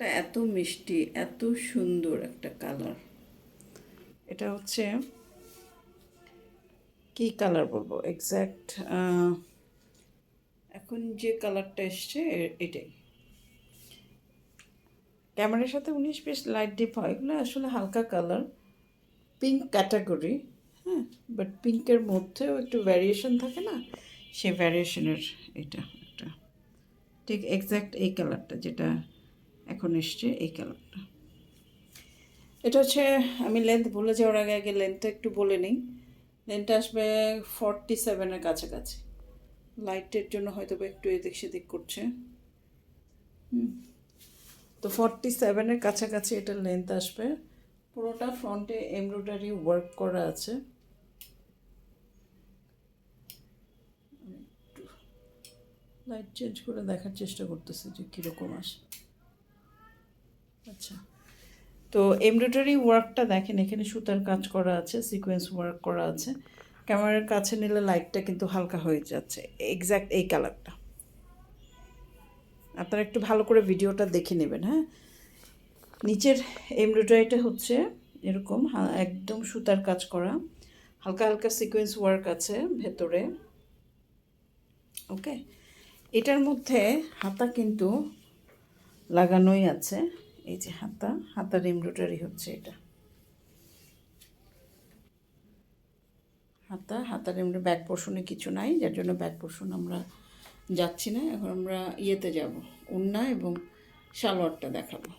এটা এত মিষ্টি, এত সুন্দর একটা কালার। এটা হচ্ছে, কি কালার বলব? এক্স্যাক্ট এখন যে কালারটা এসছে, এটাই। ক্যামেরার সাথে উনিশ পিস লাইট ডিপ হয়, এগুলো আসলে হালকা কালার। পিঙ্ক ক্যাটাগরি হ্যাঁ বাট পিঙ্কের মধ্যেও একটু ভ্যারিয়েশন থাকে না? সেই ভ্যারিয়েশনের এটা একটা। ঠিক এক্স্যাক্ট এই কালারটা যেটা এখন এসছে এই কালারটা। এটা হচ্ছে, আমি লেন্থ ভুলে যাওয়ার আগে আগে লেন্থটা একটু বলে নিই। লেন্থটা আসবে ফর্টি সেভেনের কাছাকাছি। লাইটের জন্য হয়তো বা একটু এদিক সেদিক করছে। হুম। তো ফর্টি সেভেনের কাছাকাছি এটা লেন্থ আসবে। পুরোটা ফ্রন্টে এমব্রয়ডারি ওয়ার্ক করা আছে। লাইট চেঞ্জ করে দেখার চেষ্টা করতেছি যে কীরকম আসে আচ্ছা তো এমব্রয়ডারি ওয়ার্কটা দেখেন, এখানে সুতার কাজ করা আছে সিকোয়েন্স ওয়ার্ক করা আছে। ক্যামেরার কাছে নিলে লাইটটা কিন্তু হালকা হয়ে যাচ্ছে এক্স্যাক্ট এই কালারটা আপনারা একটু ভালো করে ভিডিওটা দেখে নেবেন হ্যাঁ? নিচের এমব্রয়ডারিটা হচ্ছে এরকম একদম সুতার কাজ করা। হালকা হালকা সিকোয়েন্স ওয়ার্ক আছে ভেতরে। ওকে এটার মধ্যে হাতা কিন্তু লাগানোই আছে। এই যে হাতা হাতার এমব্রয়ডারি হচ্ছে এটা। হাতা হাতার এমনি ব্যাক পোর্শনে কিছু নাই, যার জন্য ব্যাক পোর্শন আমরা যাচ্ছি না। এখন আমরা ইয়েতে যাব, উন্না এবং সালোয়ারটা দেখাবো।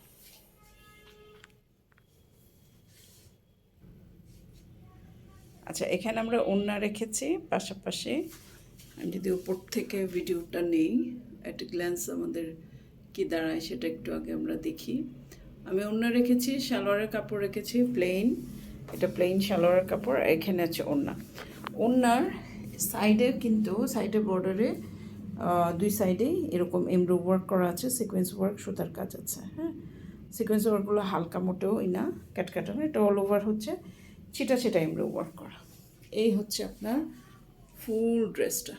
আচ্ছা এখানে আমরা ওন্না রেখেছি, পাশাপাশি যদি উপর থেকে ভিডিওটা নেই, একটা গ্ল্যান্স আমাদের কি দাঁড়ায় সেটা একটু আগে আমরা দেখি। আমি ওন্না রেখেছি, সালোয়ারের কাপড় রেখেছি প্লেন এটা প্লেন সালোয়ারের কাপড় এখানে আছে ওন্না ওন্নার সাইডে কিন্তু সাইডে বর্ডারে দুই সাইডেই এরকম এমব্রো ওয়ার্ক করা আছে সিকোয়েন্স ওয়ার্ক সুতার কাজ আছে হ্যাঁ? সিকোয়েন্স ওয়ার্কগুলো হালকা মোটেও না ক্যাটকাটানো এটা অল ওভার হচ্ছে। ছিটা ছিটা এমব্রো ওয়ার্ক করা। এই হচ্ছে আপনার ফুল ড্রেসটা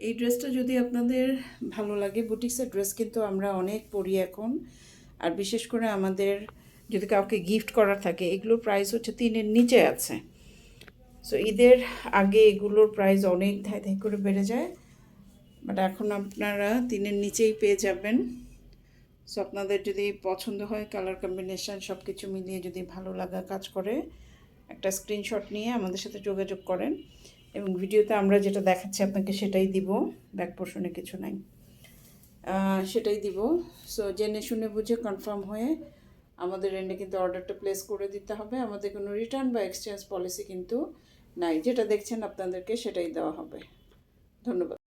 এই ড্রেসটা যদি আপনাদের ভালো লাগে, বুটিক্সের ড্রেস কিন্তু আমরা অনেক পরি এখন। আর বিশেষ করে আমাদের যদি কাউকে গিফট করার থাকে, এগুলোর প্রাইস হচ্ছে তিনের নিচে আছে। সো ঈদের আগে এগুলোর প্রাইস অনেক ধাই ধাই করে বেড়ে যায়। বাট এখন আপনারা তিনের নিচেই পেয়ে যাবেন। সো আপনাদের যদি পছন্দ হয় কালার কম্বিনেশন সব কিছু মিলিয়ে যদি ভালো লাগা কাজ করে, একটা স্ক্রিনশট নিয়ে আমাদের সাথে যোগাযোগ করেন। এবং ভিডিওতে আমরা যেটা দেখাচ্ছি আপনাকে সেটাই দিব, ব্যাক পোর্শনে কিছু নাই। সেটাই দিব। সো জেনে শুনে বুঝে কনফার্ম হয়ে আমাদের এন্ডে কিন্তু অর্ডারটা প্লেস করে দিতে হবে। আমাদের কোনো রিটার্ন বা এক্সচেঞ্জ পলিসি কিন্তু নাই। যেটা দেখছেন আপনাদেরকে সেটাই দেওয়া হবে। ধন্যবাদ।